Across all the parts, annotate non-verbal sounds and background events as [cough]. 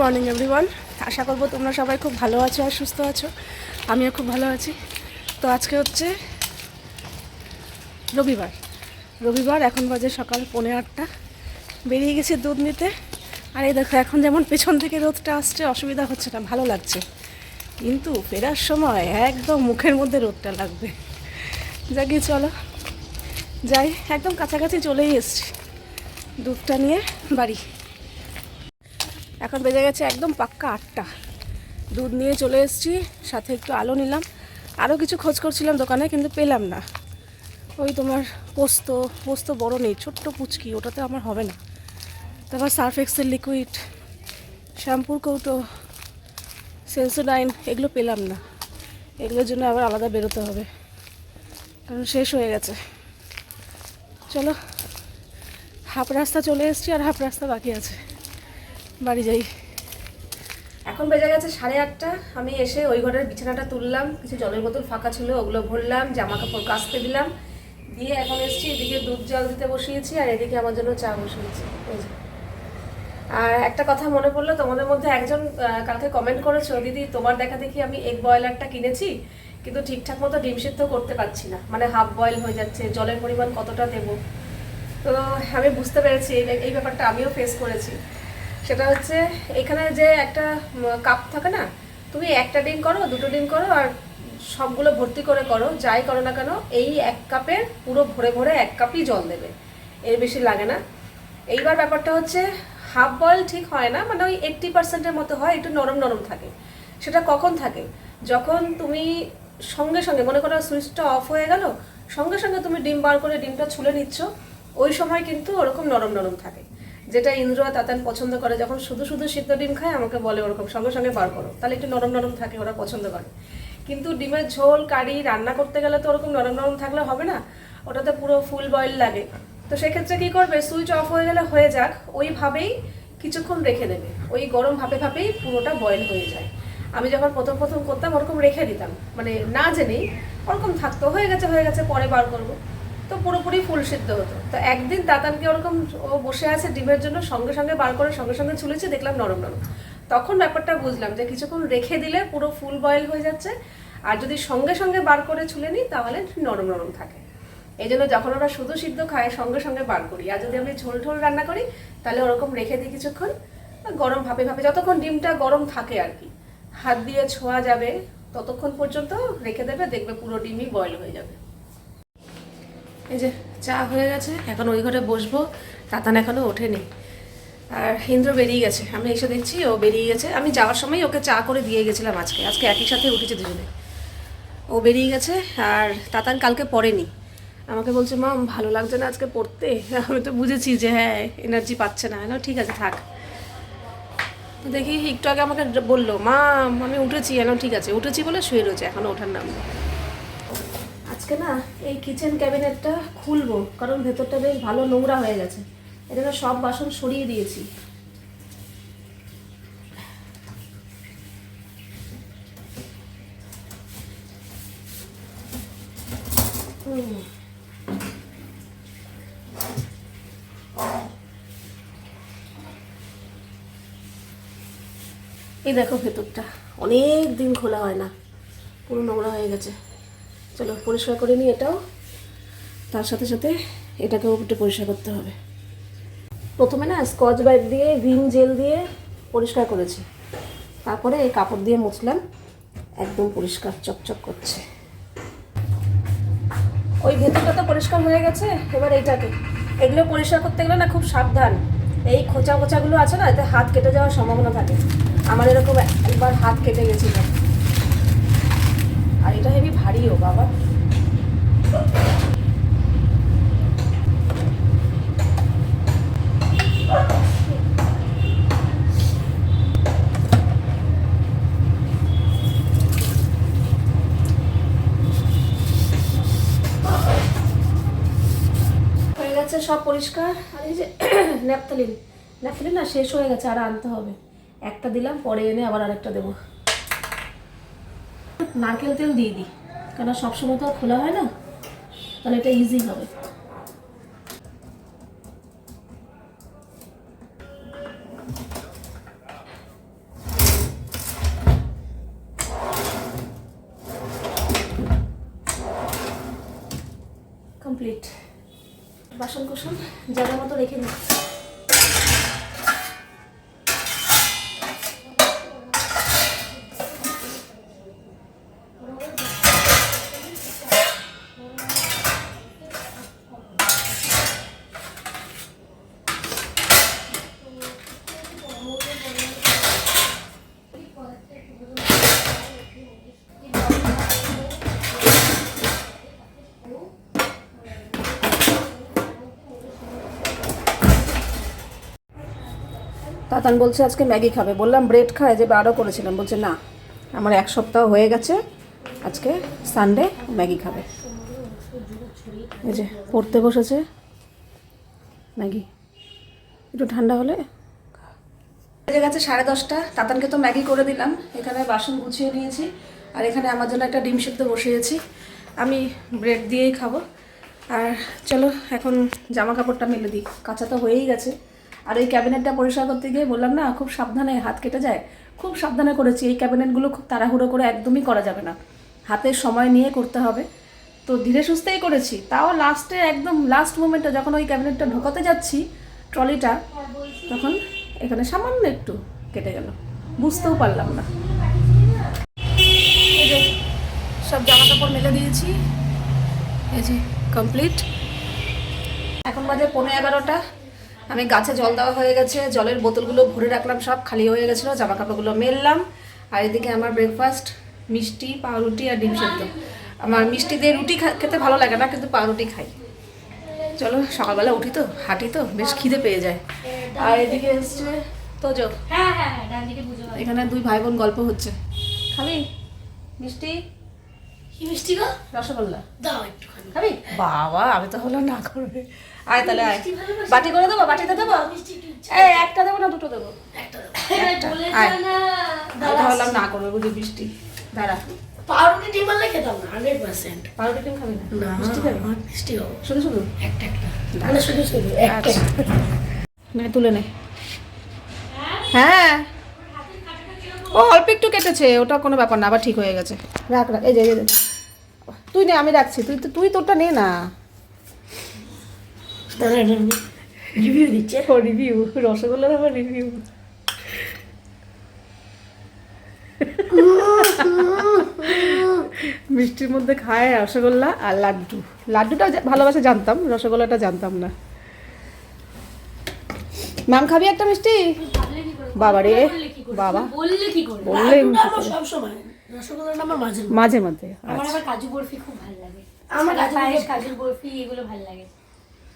Morning, everyone. আশা করব তোমরা সবাই খুব ভালো আছো আর সুস্থ আছো। আমিও খুব ভালো আছি। তো আজকে হচ্ছে রবিবার। রবিবার, এখন বাজে সকাল পৌনে আটটা। বেরিয়ে গেছি দুধ নিতে। আর এই দেখো, এখন যেমন পেছন থেকে রোদটা আসছে, অসুবিধা হচ্ছে না, ভালো লাগছে। কিন্তু ফেরার সময় একদম মুখের মধ্যে রোদটা লাগবে। যাকে চলো। যাই, একদম কাছাকাছি চলেই এসছি। দুধটা নিয়ে বাড়ি। এখন বেজে গেছে একদম পাক্কা আটটা। দুধ নিয়ে চলে এসেছি, সাথে একটু আলো নিলাম। আরও কিছু খোঁজ করছিলাম দোকানে, কিন্তু পেলাম না। ওই তোমার পোস্ত পোস্ত বড় নেই, ছোট্ট পুচকি, ওটাতে আমার হবে না। তারপর সার্ফ এক্সেল লিকুইড, শ্যাম্পুর কৌটো সেন্সোডাইন এগুলো পেলাম না। এগুলোর জন্য আবার আলাদা বেরোতে হবে। কারণ শেষ হয়ে গেছে। চলো, হাফ রাস্তা চলে এসেছি আর হাফ রাস্তা বাকি আছে। বাড়ি যাই। এখন বেজে গেছে সাড়ে আটটা। আমি এসে ওই ঘরের বিছানাটা তুললাম, কিছু জলের বোতল ফাঁকা ছিল, ওগুলো ভরলাম জামা কাপড় কাচতে দিলাম। দিয়ে এখন এসেছি, এদিকে দুধ জল দিতে বসিয়েছি আর এদিকে আমার জন্য চা বসিয়েছি। আর একটা কথা মনে পড়ল, তোমাদের মধ্যে একজন কালকে কমেন্ট করেছ, দিদি, তোমার দেখা দেখি আমি এগ বয়লারটা কিনেছি, কিন্তু ঠিকঠাক মতো ডিম সিদ্ধ করতে পারছি না। মানে হাফ বয়েল হয়ে যাচ্ছে, জলের পরিমাণ কতটা দেবো? তো আমি বুঝতে পেরেছি, এই ব্যাপারটা আমিও ফেস করেছি। সেটা হচ্ছে এখানে যে একটা কাপ থাকে না, তুমি একটা ডিম করো, দুটো ডিম করো, আর সবগুলো ভর্তি করে করো, যাই করো না কেন, এই এক কাপের পুরো ভরে ভরে এক কাপই জল দেবে, এর বেশি লাগে না। এইবার ব্যাপারটা হচ্ছে হাফ বয়েল ঠিক হয় না মানে ওই এইট্টি পার্সেন্টের মতো হয়, একটু নরম নরম থাকে, সেটা কখন থাকে? যখন তুমি সঙ্গে সঙ্গে, মনে করো সুইচটা অফ হয়ে গেল, সঙ্গে সঙ্গে তুমি ডিম বার করে ডিমটা ছুলে নিচ্ছ, ওই সময় কিন্তু ওরকম নরম নরম থাকে। যেটা ইন্দ্র তাতান পছন্দ করে, যখন শুধু শুধু সিদ্ধ ডিম খায়, আমাকে বলে ওরকম, সঙ্গে সঙ্গে বার করো। তাহলে একটু নরম নরম থাকে, ওরা পছন্দ করে। কিন্তু ডিমের ঝোল, কারি, রান্না করতে গেলে তো ওরকম নরম নরম থাকলে হবে না, ওটাতে পুরো ফুল বয়েল লাগে। তো সেক্ষেত্রে কি করবে, সুইচ অফ হয়ে গেলে হয়ে যাক, ওইভাবেই কিছুক্ষণ রেখে দেবে। ওই গরম ভাপে ভাপেই পুরোটা বয়েল হয়ে যায়। আমি যখন প্রথম প্রথম করতাম, ওরকম রেখে দিতাম। মানে না জেনেই, ওরকম থাকতো হয়ে গেছে হয়ে গেছে, পরে বার করব। তো পুরোপুরি ফুল সিদ্ধ হতো। তো একদিন দাতানকে ওরকম ও বসে আছে ডিমের জন্য, সঙ্গে সঙ্গে বার করে সঙ্গে সঙ্গে ছুলেছি, দেখলাম নরম নরম। তখন ব্যাপারটা বুঝলাম যে কিছুক্ষণ রেখে দিলে পুরো ফুল বয়েল হয়ে যাচ্ছে, আর যদি সঙ্গে সঙ্গে বার করে ছুলে নিই, তাহলে নরম নরম থাকে। এই জন্য যখন ওরা শুধু সিদ্ধ খায়, সঙ্গে সঙ্গে বার করি। আর যদি আমি ঝোল ঝোল রান্না করি, তাহলে ওরকম রেখে দিই কিছুক্ষণ, গরম ভাপে ভাপে, যতক্ষণ ডিমটা গরম থাকে আর কি। হাত দিয়ে ছোঁয়া যাবে, ততক্ষণ পর্যন্ত রেখে দেবে, দেখবে পুরো ডিমই বয়েল হয়ে যাবে। এই যে চা হয়ে গেছে, এখন ওই ঘরে বসবো। তাতান এখনও ওঠেনি। আর ইন্দ্র বেরিয়ে গেছে। আমি এসে দেখছি ও বেরিয়ে গেছে। আমি যাওয়ার সময় ওকে চা করে দিয়ে গেছিলাম আজকে। আজকে একই সাথে উঠেছে দুজনে। ও বেরিয়ে গেছে আর তাতান কালকে পড়েনি। আমাকে বলছে মা ভালো লাগছে না আজকে পড়তে? আমি তো বুঝেছি যে হ্যাঁ এনার্জি পাচ্ছে না। ঠিক আছে, থাক। দেখি একটু আগে আমাকে বলল, মা, আমি উঠেছি। এখন ঠিক আছে, উঠেছি বলে শুয়ে রয়েছে এখনও ওঠার নাম। আজকে না এই কিচেন ক্যাবিনেটটা খুলবো, কারণ ভেতরটা বেশ ভালো নোংরা হয়ে গেছে। এখানে সব বাসন সরিয়ে দিয়েছি। এই দেখো ভেতরটা। অনেক দিন খোলা হয় না। পুরো নোংরা হয়ে গেছে। চলো, পরিষ্কার করে নিই এটাও। তার সাথে সাথে এটাকেও একটু পরিষ্কার করতে হবে। প্রথমে না স্কচ ব্রাইট দিয়ে ভিম জেল দিয়ে পরিষ্কার করেছি। তারপরে এই কাপড় দিয়ে মুছলাম। একদম পরিষ্কার, চকচক করছে। ওই ভেতরটা তো পরিষ্কার হয়ে গেছে, এবার এইটাকে। এগুলো পরিষ্কার করতে গেলে না খুব সাবধান। এই খোঁচা খোঁচাগুলো আছে না, এতে হাত কেটে যাওয়ার সম্ভাবনা থাকে। আমার এরকম একবার হাত কেটে গেছিল। আর এটা হেবি ভারীও বাবা। গেছে, সব পরিষ্কার। আর এই যে [clears throat] ন্যাপথালিন। ন্যাপথালিন না, শেষ হয়ে গেছে, আর আনতে হবে। একটা দিলাম, পরে এনে আবার আরেকটা দেবো। নারকেল তেল দিয়ে দিই। কেন সবসময় তো আর খোলা হয় না, তাহলে এটা ইজি হবে। কমপ্লিট বাসন কোসন যাদের মতো রেখে দিচ্ছি তাতান বলছে, আজকে ম্যাগি খাবে। বললাম, ব্রেড খায়? যে বারও করেছিলাম। বলছে, না, আমার এক সপ্তাহ হয়ে গেছে, আজকে সানডে ম্যাগি খাবে। এই যে পড়তে বসেছে ম্যাগি। একটু ঠান্ডা হলে বেজে গেছে সাড়ে দশটা। তাতানকে তো ম্যাগি করে দিলাম। এখানে বাসন গুছিয়ে নিয়েছি। আর এখানে আমার জন্য একটা ডিম সিদ্ধ বসিয়েছি। আমি ব্রেড দিয়েই খাব। আর চলো, এখন জামা কাপড়টা মেলে দিই। কাঁচা তো হয়েই গেছে। আর এই ক্যাবিনেটটা পরিষ্কার করতে গিয়ে বললাম, না, খুব সাবধানে হাত কেটে যায়। খুব সাবধানে করেছি, এই ক্যাবিনেটগুলো খুব তাড়াহুড়ো করে একদমই করা যাবে না। হাতের সময় নিয়ে করতে হবে। তো ধীরে সুস্থেই করেছি। তাও লাস্টে একদম লাস্ট মোমেন্টে যখন ওই ক্যাবিনেটটা ঢোকাতে যাচ্ছি ট্রলিটা, তখন এখানে সামান্য একটু কেটে গেল। বুঝতেও পারলাম না। সব জামা কাপড় মেলে দিয়েছি। এই যে কমপ্লিট এখন বাজে পনেরো এগারোটা। আমি গাছে জল দেওয়া হয়ে গেছে জলের বোতলগুলো ভরে রাখলাম সব খালি হয়ে গেছিল জামা কাপড়গুলো মেললাম আর এদিকে আমার ব্রেকফাস্ট মিষ্টি পাউরুটি আর ডিম সেদ্ধ। আমার মিষ্টি দিয়ে রুটি খা- খেতে ভালো লাগে না কিন্তু পাউরুটি খাই। চলো সকালবেলা উঠি তো হাঁটি তো বেশ খিদে পেয়ে যায়। আর এদিকে এসছে তোজো। হ্যাঁ হ্যাঁ হয় এখানে দুই ভাই বোন গল্প হচ্ছে। খাবি মিষ্টি? কি মিষ্টি গো? রসগোল্লা। দাও একটুখানি। খাবি? বাবা আমি তো হলো না করবে। আয় তাহলে আয়। বাটি করে দেবো? বাটিতে দেবো? মিষ্টি এই একটা দেবো না দুটো দেবো? একটা আয়। না। করবে বুঝি বৃষ্টি দাঁড়া। পাউরুটি ডিম আনলে খেতাম না হান্ড্রেড পার্সেন্ট পাউরুটি ডিম খাবি না? না মিষ্টি খাবি? আমার মিষ্টি হবে। শুধু শুধু? একটা একটা। মানে শুধু শুধু একটা। তুলে নে। হ্যাঁ। ও অল্প একটু কেটেছে ওটা কোনো ব্যাপার না আবার ঠিক হয়ে গেছে। রাখ রাখ এই যে। তুই নে আমি রাখছি। তুই তো- তুই তোরটা নে না। রিভিউ দিচ্ছে। ও রিভিউ রসগোল্লার আবার রিভিউ মিষ্টির মধ্যে খায় রসগোল্লা আর লাড্ডু। লাড্ডুটা ভালোবাসে জানতাম রসগোল্লাটা জানতাম না। ম্যাম খাবি একটা মিষ্টি? কি করে বাবা। বললে কি করে? বললে করে বললে আমার রসগোল্লাটা আমার মাঝে মাঝে মাঝে আমার আচ্ছা। আবার কাজু বরফি খুব ভালো লাগে। আমার আমার কাজু পায়েস কাজু বরফি এগুলো ভালো লাগে।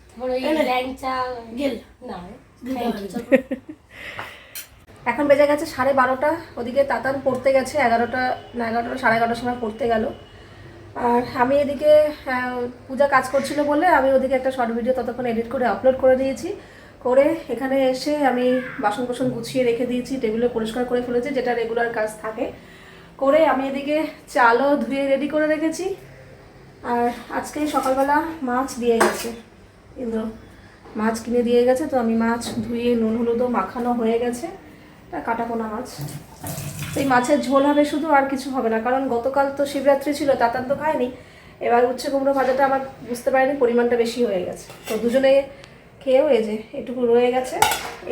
তারপর ওই ল্যাংচা গেল। না [laughs] এখন বেজে গেছে সাড়ে বারোটা। ওদিকে তাতান পড়তে গেছে এগারোটা না এগারোটা সাড়ে এগারোটার সময় পড়তে গেল। আর আমি এদিকে পূজা কাজ করছিল বলে আমি ওদিকে একটা শর্ট ভিডিও ততক্ষণ এডিট করে আপলোড করে দিয়েছি। করে এখানে এসে আমি বাসন কোসন গুছিয়ে রেখে দিয়েছি টেবিলে পরিষ্কার করে ফেলেছি, যেটা রেগুলার কাজ থাকে। করে আমি এদিকে চালও ধুয়ে রেডি করে রেখেছি। আর আজকে সকালবেলা মাছ দিয়ে গেছে। ইন্দ্র, মাছ কিনে দিয়ে গেছে, তো আমি মাছ ধুয়ে নুন হলুদও মাখানো হয়ে গেছে। কাটাপোনা মাছ। এই মাছের ঝোল হবে শুধু আর কিছু হবে না, কারণ গতকাল তো শিবরাত্রি ছিল, তাতান তো খায়নি। এবার উচ্ছে কুমড়ো ভাজাটা আমার বুঝতে পারিনি, পরিমাণটা বেশি হয়ে গেছে। তো দুজনে খেয়েও এই যে এটুকু রয়ে গেছে।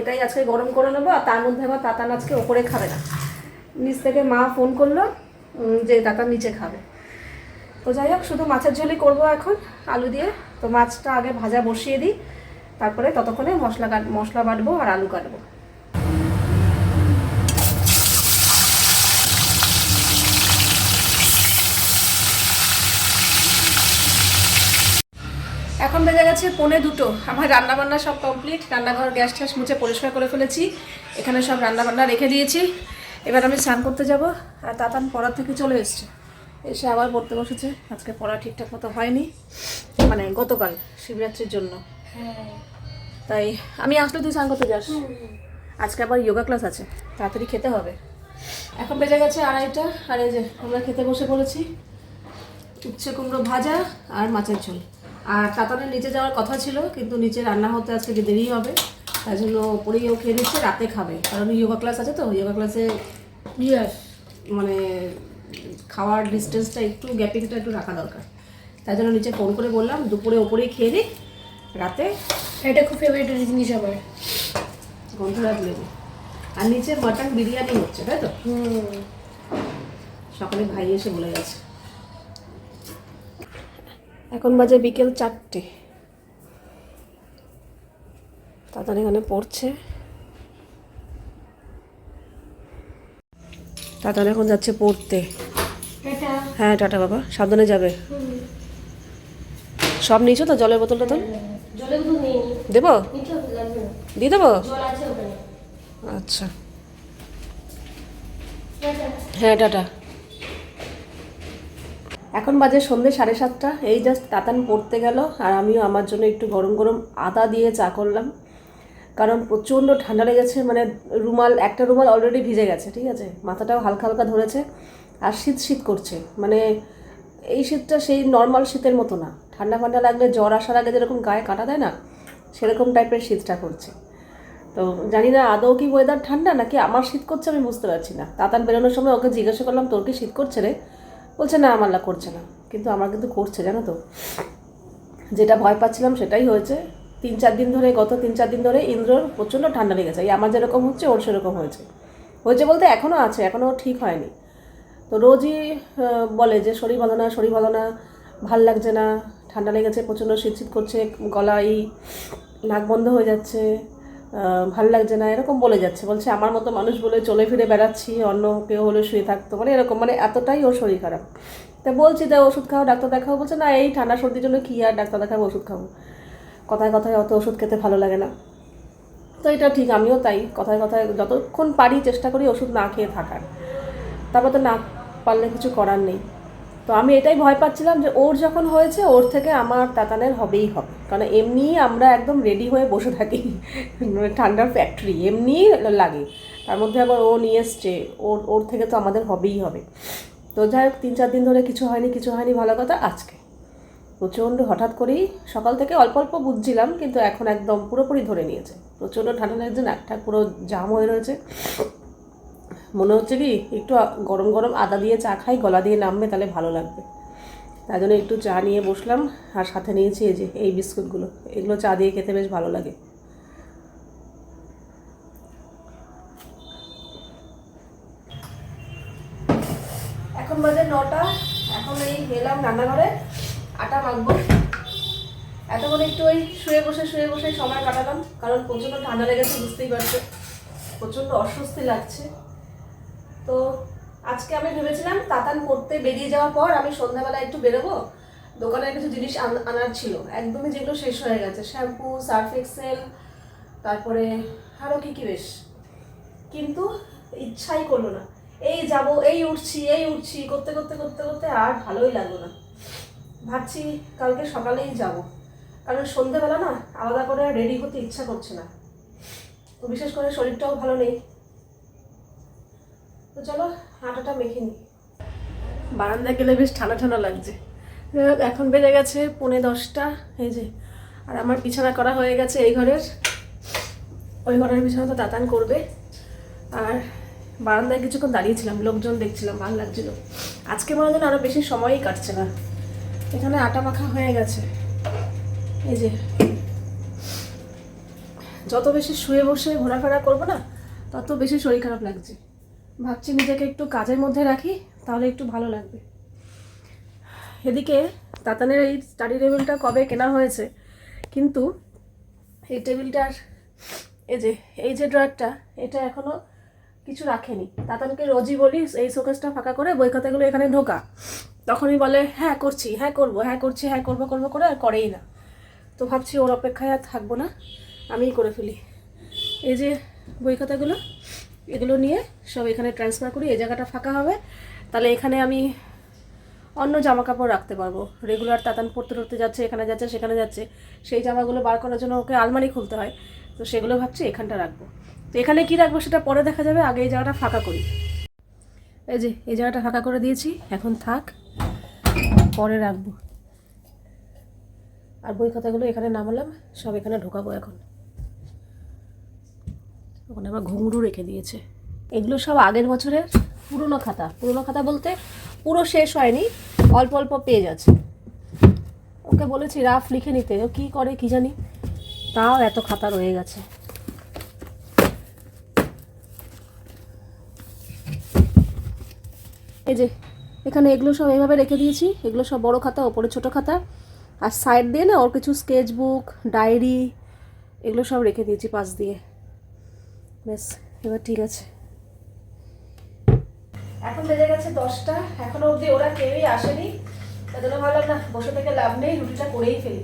এটাই আজকে গরম করে নেব, আর তার মধ্যে আবার তাতান আজকে ওপরে খাবে না। নিচ থেকে মা ফোন করল যে তাতান নিচে খাবে। তো যাই হোক, শুধু মাছের ঝোলই করব এখন, আলু দিয়ে। তো মাছটা আগে ভাজা বসিয়ে দিই, তারপরে ততক্ষণে মশলা কাট, মশলা বাটবো আর আলু কাটবো। এখন বেজে গেছে পৌনে দুটো। আমার রান্না বান্না সব কমপ্লিট রান্নাঘর গ্যাস ট্যাস মুছে পরিষ্কার করে ফেলেছি। এখানে সব রান্নাবান্না রেখে দিয়েছি। এবার আমি স্নান করতে যাব। আর তাতান পড়া থেকে চলে এসছে। এসে আবার পড়তে বসেছে। আজকে পড়া ঠিকঠাক মতো হয়নি। মানে গতকাল শিবরাত্রির জন্য। তাই আমি আসলে তুই স্নান করতে যাস। আজকে আবার যোগা ক্লাস আছে। তাড়াতাড়ি খেতে হবে। এখন বেজে গেছে আড়াইটা। আর এই যে আমরা খেতে বসে পড়েছি। উচ্ছে কুমড়ো ভাজা আর মাছের ঝোল। আর তাতানের নিচে যাওয়ার কথা ছিল কিন্তু নিচে রান্না হতে আজকে দেরি হবে তাই জন্য ওপরেই ও খেয়ে নিচ্ছে রাতে খাবে। কারণ যোগা ক্লাস আছে তো যোগা ক্লাসে ইয়েস মানে খাওয়ার ডিস্টেন্সটা একটু গ্যাপিংটা একটু রাখা দরকার। তাই জন্য নিচে ফোন করে বললাম দুপুরে ওপরেই খেয়ে দিই রাতে এটা খুব ফেভারিট জিনিস আমার গন্ধরাজ লেবু। আর নিচে মাটন বিরিয়ানি হচ্ছে তাই তো? হুম। সকালে ভাই এসে বলে গেছে। এখন বাজে বিকেল চারটে। তাড়াতাড়ি এখানে পড়ছে। তাড়াতাড়ি এখন যাচ্ছে পড়তে। হ্যাঁ টাটা বাবা সাবধানে যাবে। সব নিয়েছো তো জলের বোতলটা তো? দেবো? দিয়ে দেবো? আচ্ছা। হ্যাঁ টাটা। এখন বাজে সন্ধ্যে সাড়ে সাতটা। এই জাস্ট তাতান পড়তে গেল আর আমিও আমার জন্য একটু গরম গরম আদা দিয়ে চা করলাম। কারণ প্রচণ্ড ঠান্ডা লেগেছে মানে রুমাল, একটা রুমাল অলরেডি ভিজে গেছে, ঠিক আছে? মাথাটাও হালকা হালকা ধরেছে আর শীত শীত করছে। মানে এই শীতটা সেই নর্মাল শীতের মতো না। ঠান্ডা ফান্ডা লাগলে জ্বর আসার আগে যেরকম গায়ে কাটা দেয় না, সেরকম টাইপের শীতটা করছে। তো জানি না আদৌ কি ওয়েদার ঠান্ডা নাকি আমার শীত করছে আমি বুঝতে পারছি না। তাতান বেরোনোর সময় ওকে জিজ্ঞাসা করলাম, তোর কি শীত করছে রে? বলছে, না আমার না করছে না। কিন্তু আমার কিন্তু করছে, জানো তো। যেটা ভয় পাচ্ছিলাম সেটাই হয়েছে। তিন চার দিন ধরে, গত তিন চার দিন ধরে ইন্দ্রর প্রচণ্ড ঠান্ডা লেগেছে এই আমার যেরকম হচ্ছে, ওর সেরকম হয়েছে। হয়েছে বলতে এখনও আছে এখনও ঠিক হয়নি। তো রোজই বলে যে, শরীর ভালো না, শরীর ভালো না, ভালো লাগছে না, ঠান্ডা লেগেছে, প্রচণ্ড শীত শীত করছে গলায় নাক বন্ধ হয়ে যাচ্ছে। ভালো লাগছে না, এরকম বলে যাচ্ছে। বলছে, আমার মতো মানুষ বলে চলে ফিরে বেড়াচ্ছি, অন্য কেউ হলে শুয়ে থাকতো। মানে এরকম মানে এতটাই ওর শরীর খারাপ। তা বলছি তা ওষুধ খাও, ডাক্তার দেখাও। বলছে, না, এই ঠান্ডা সর্দির জন্য কী আর ডাক্তার দেখাবো, ওষুধ খাব? কথায় কথায় অত ওষুধ খেতে ভালো লাগে না। তো এটা ঠিক, আমিও তাই, কথায় কথায় যতক্ষণ পারি চেষ্টা করি ওষুধ না খেয়ে থাকার। তারপর তো না পারলে কিছু করার নেই। তো আমি এটাই ভয় পাচ্ছিলাম যে ওর যখন হয়েছে, ওর থেকে আমার তাতানের হবেই হবে। কারণ এমনিই আমরা একদম রেডি হয়ে বসে থাকি, ঠান্ডার ফ্যাক্টরি এমনিই লাগে। তার মধ্যে আবার ও নিয়ে এসছে, ওর ওর থেকে তো আমাদের হবেই হবে। তো যাই হোক, তিন চার দিন ধরে কিছু হয়নি কিছু হয়নি ভালো কথা, আজকে। প্রচণ্ড হঠাৎ করেই সকাল থেকে অল্প অল্প বুঝছিলাম, কিন্তু এখন একদম পুরোপুরি ধরে নিয়েছে। প্রচণ্ড ঠান্ডা লাগছে নাকটা পুরো জাম হয়ে রয়েছে। মনে হচ্ছে কি, একটু গরম গরম আদা দিয়ে চা খাই, গলা দিয়ে নামবে, তাহলে ভালো লাগবে। তাই জন্য একটু চা নিয়ে বসলাম, আর সাথে নিয়েছি এই যে, এই বিস্কুটগুলো। এগুলো চা দিয়ে খেতে বেশ ভালো লাগে। এখন বাজে নটা, এখন এই এলাম রান্নাঘরে, আটা মাখবো। এতক্ষণ একটু ওই শুয়ে বসে শুয়ে বসে সময় কাটালাম, কারণ প্রচণ্ড ঠান্ডা লেগেছে, বুঝতেই পারছ। প্রচণ্ড অস্বস্তি লাগছে। তো আজকে আমি ভেবেছিলাম তাতান পড়তে বেরিয়ে যাওয়ার পর আমি সন্ধ্যাবেলা একটু বেরোবো। দোকানের কিছু জিনিস আন- আনার ছিল। একদমই যেগুলো শেষ হয়ে গেছে। শ্যাম্পু, সার্ফ এক্সেল, তারপরে আরও কী কী বেশ। কিন্তু ইচ্ছাই করল না। এই যাব, এই উঠছি এই উঠছি, করতে করতে করতে করতে আর ভালোই লাগল না। ভাবছি কালকে সকালেই যাব। কারণ সন্ধেবেলা না আলাদা করে রেডি হতে ইচ্ছা করছে না। তো বিশেষ করে শরীরটাও ভালো নেই। তো চলো আটাটা মেখে নিই। বারান্দায় গেলে বেশ ঠান্ডা ঠান্ডা লাগছে। এখন বেজে গেছে পৌনে দশটা, এই যে। আর আমার বিছানা করা হয়ে গেছে এই ঘরের। ওই ঘরের বিছানা তো তাতান করবে। আর বারান্দায় কিছুক্ষণ দাঁড়িয়েছিলাম, লোকজন দেখছিলাম, ভালো লাগছিল। আজকে মনে হয় আরও বেশি সময়ই কাটছে না। এখানে আটা মাখা হয়ে গেছে। এই যে। যত বেশি শুয়ে বসে ঘোরাফেরা করব না, তত বেশি শরীর খারাপ লাগছে। ভাবছি নিজেকে একটু কাজের মধ্যে রাখি, তাহলে একটু ভালো লাগবে। এদিকে তাতানের এই স্টাডি টেবিলটা কবে কেনা হয়েছে, কিন্তু এই টেবিলটার এই যে এই যে ড্রয়ারটা এটা এখনও কিছু রাখেনি। তাতানকে রোজই বলি, এই শোকেসটা ফাঁকা করে বই খাতাগুলো এখানে ঢোকা। তখনই বলে হ্যাঁ করছি হ্যাঁ করব হ্যাঁ করছি হ্যাঁ করব করব করে আর করেই না। তো ভাবছি ওর অপেক্ষায় আর থাকব না, আমিই করে ফেলি। এই যে বই খাতাগুলো এগুলো নিয়ে সব এখানে ট্রান্সফার করি, এই জায়গাটা ফাঁকা হবে। তাহলে এখানে আমি অন্য জামা কাপড় রাখতে পারব। রেগুলার তাতান পড়তে পড়তে যাচ্ছে, এখানে যাচ্ছে, সেখানে যাচ্ছে। সেই জামাগুলো বার করার জন্য ওকে আলমারি খুলতে হয়। তো সেগুলো ভাবছি এখানটা রাখব। তো এখানে কি রাখব সেটা পরে দেখা যাবে, আগে এই জায়গাটা ফাঁকা করি। এই যে, এই জায়গাটা ফাঁকা করে দিয়েছি, এখন থাক, পরে রাখব। আর বই খাতাগুলো এখানে নামালাম, সব এখানে ঢোকাবো এখন। ওখানে আবার ঘুঙরু রেখে দিয়েছে। এগুলো সব আগের বছরের পুরনো খাতা। পুরনো খাতা বলতে পুরো শেষ হয়নি, অল্প অল্প পেজ আছে। ওকে বলেছি, রাফ, লিখে নিতে। ও কী করে কি জানি? তাও এত খাতা রয়ে গেছে। এই যে, এখানে এগুলো সব এইভাবে রেখে দিয়েছি। এগুলো সব বড় খাতা, ওপরে ছোট খাতা। আর সাইড দিয়ে না, ওর কিছু স্কেচ বুক ডায়েরি এগুলো সব রেখে দিয়েছি পাশ দিয়ে। বেশ এবার ঠিক আছে। এখন বেজে গেছে দশটা, এখনও অবধি ওরা কেউই আসেনি। তাই জন্য ভাবলাম, না, বসে থেকে লাভ নেই, রুটিটা করেই ফেলি।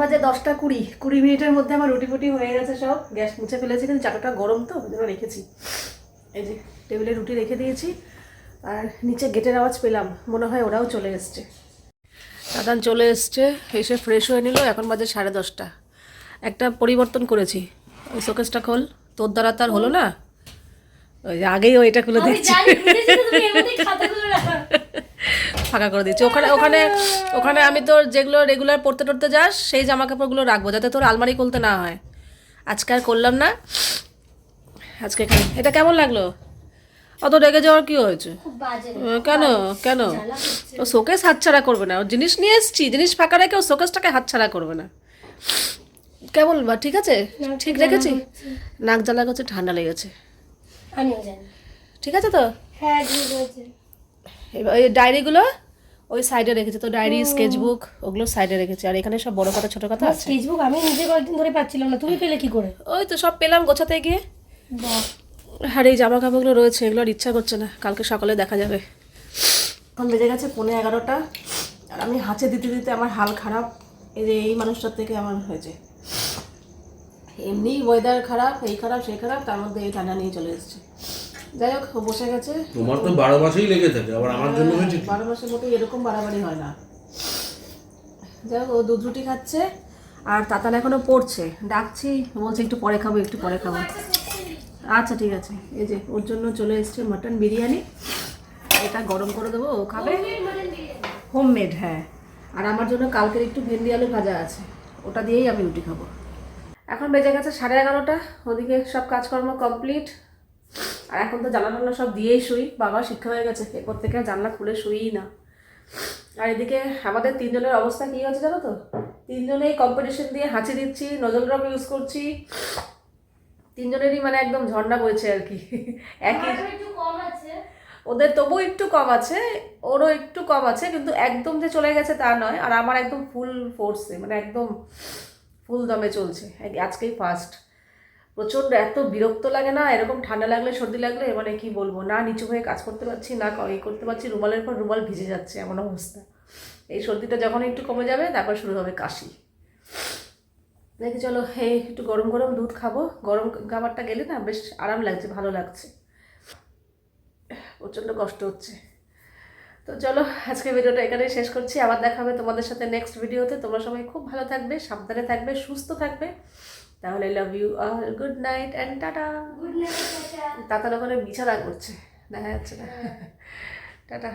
বাজে দশটা কুড়ি কুড়ি মিনিটের মধ্যে আমার রুটি ফুটি হয়ে গেছে সব। গ্যাস মুছে ফেলেছি, কিন্তু চাটাটা গরম তো, ওই জন্য রেখেছি। এই যে, টেবিলে রুটি রেখে দিয়েছি, আর নিচে গেটের আওয়াজ পেলাম, মনে হয় ওরাও চলে এসছে। দাদান চলে এসছে, এসে ফ্রেশ হয়ে নিল, এখন বাজে সাড়ে দশটা। একটা পরিবর্তন করেছি। ওই শোকেসটা খোল। তোর দ্বারা তার হলো না। ওই যে আগেই ওইটা খুলে দিচ্ছি ফাঁকা করে দিচ্ছি ওখানে ওখানে ওখানে আমি তোর যেগুলো রেগুলার পড়তে টরতে যাস সেই জামা কাপড়গুলো রাখব যাতে তোর আলমারি খুলতে না হয়। আজকে আর করলাম না। আজকে এখানে। এটা কেমন লাগল? অত রেগে যাওয়ার কি হয়েছে? কেন? কেন? ও শোকেস হাতছাড়া করবে না। ও জিনিস নিয়ে এসছি। জিনিস ফাঁকা রেখে ও শোকেসটাকে হাতছাড়া করবে না। কেমন বা ঠিক আছে? ঠিক রেখেছি? নাক জ্বালা করছে ঠান্ডা লেগেছে। আমিও জানি। ঠিক আছে তো? হ্যাঁ এবার ওই ডায়েরিগুলো ওই সাইডে রেখেছে তো ডায়েরি স্কেচবুক ওগুলো সাইডে রেখেছে। আর এখানে সব বড় কথা ছোট কথা আছে। ফেসবুক আমি নিজে কয়েকদিন ধরে পাচ্ছিলাম না তুমি পেলে কি করে? ওই তো সব পেলাম গোছাতে গিয়ে। আর এই জামা কাপড়গুলো রয়েছে এগুলো আর ইচ্ছা করছে না কালকে সকালে দেখা যাবে। এখন বেজে গেছে পনেরো এগারোটা আর আমি হাঁচে দিতে দিতে আমার হাল খারাপ। এই যে এই মানুষটার থেকে আমার হয়েছে। এমনি ওয়েদার খারাপ এই খারাপ সেই খারাপ তার মধ্যে এই ঠান্ডা নিয়ে চলে এসেছে। যাই হোক বসে গেছে। তোমার তো বারো মাসেই লেগে থাকে আবার আমার জন্য হয়েছে বারো মাসের মতো এরকম বাড়াবাড়ি হয় না। যাই হোক ও দুধ রুটি খাচ্ছে আর তাতান এখনও পড়ছে। ডাকছি বলছে একটু পরে খাব একটু পরে খাব। আচ্ছা ঠিক আছে। এই যে ওর জন্য চলে এসছে মাটন বিরিয়ানি। এটা গরম করে দেবো ও খাবে। হোমমেড হ্যাঁ। আর আমার জন্য কালকের একটু ভেন্ডি আলু ভাজা আছে। ওটা দিয়েই আমি রুটি খাব। এখন বেজে গেছে সাড়ে এগারোটা ওদিকে সব কাজকর্ম কমপ্লিট আর এখন তো জানলা টানলা সব দিয়েই শুই বাবা শিক্ষা হয়ে গেছে এরপর থেকে আর জানলা খুলে শুইই না। আর এদিকে আমাদের তিনজনের অবস্থা কী হচ্ছে জানো তো? তিনজনেই কম্পিটিশন দিয়ে হাঁচি দিচ্ছি নজল ড্রপ ইউজ করছি। তিনজনেরই মানে একদম ঝর্ণা বইছে আর কি। একই একটু কম আছে। ওদের তবু একটু কম আছে ওরও একটু কম আছে কিন্তু একদম যে চলে গেছে তা নয়। আর আমার একদম ফুল ফোর্সে মানে একদম ফুল দমে চলছে। এক- আজকেই ফার্স্ট প্রচণ্ড এত বিরক্ত লাগে না? এরকম ঠান্ডা লাগলে, সর্দি লাগলে মানে কি বলব? না নিচু হয়ে কাজ করতে পারছি, না এই করতে পারছি, রুমালের পর রুমাল ভিজে যাচ্ছে এমন অবস্থা। এই সর্দিটা যখন একটু কমে যাবে, তারপর শুরু হবে কাশি। দেখি, চলো হে একটু গরম গরম দুধ খাব। গরম খাবারটা গেলে না বেশ আরাম লাগছে, ভালো লাগছে। প্রচণ্ড কষ্ট হচ্ছে। তো চলো আজকে ভিডিওটা এখানেই শেষ করছি। আবার দেখা হবে তোমাদের সাথে নেক্সট ভিডিওতে তোমরা সবাই খুব ভালো থাকবে সাবধানে থাকবে সুস্থ থাকবে। তাহলে love you all good night and tata good night Tatar ওখানে বিছানা করছে। দেখা যাচ্ছে না। [laughs] টাটা